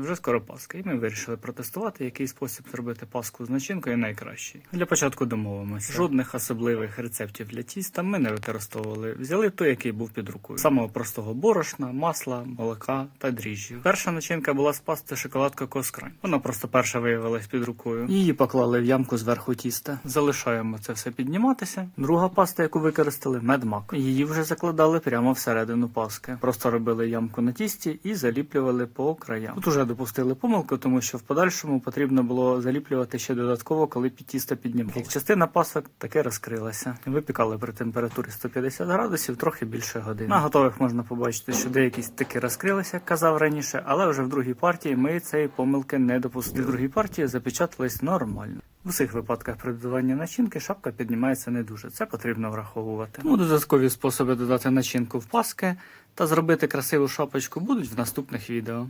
Вже скоро Пасха, і ми вирішили протестувати, який спосіб зробити паску з начинкою найкращий. Для початку домовимося. Жодних особливих рецептів для тіста ми не використовували. Взяли той, який був під рукою. Самого простого борошна, масла, молока та дріжджів. Перша начинка була з пасти шоколадка Коскран. Вона просто перша виявилась під рукою. Її поклали в ямку зверху тіста. Залишаємо це все підніматися. Друга паста, яку використали, медмак. Її вже закладали прямо всередину паски. Просто робили ямку на тісті і заліплювали по краям. Тут уже допустили помилку, тому що в подальшому потрібно було заліплювати ще додатково, коли тісто піднімали. Частина пасок таки розкрилася. Випікали при температурі 150 градусів трохи більше години. На готових можна побачити, що деякі таки розкрилися, як казав раніше, але вже в другій партії ми цієї помилки не допустили. В другій партії запечатались нормально. В усіх випадках при начинки шапка піднімається не дуже. Це потрібно враховувати. Тому додаткові способи додати начинку в паски та зробити красиву шапочку будуть в наступних відео.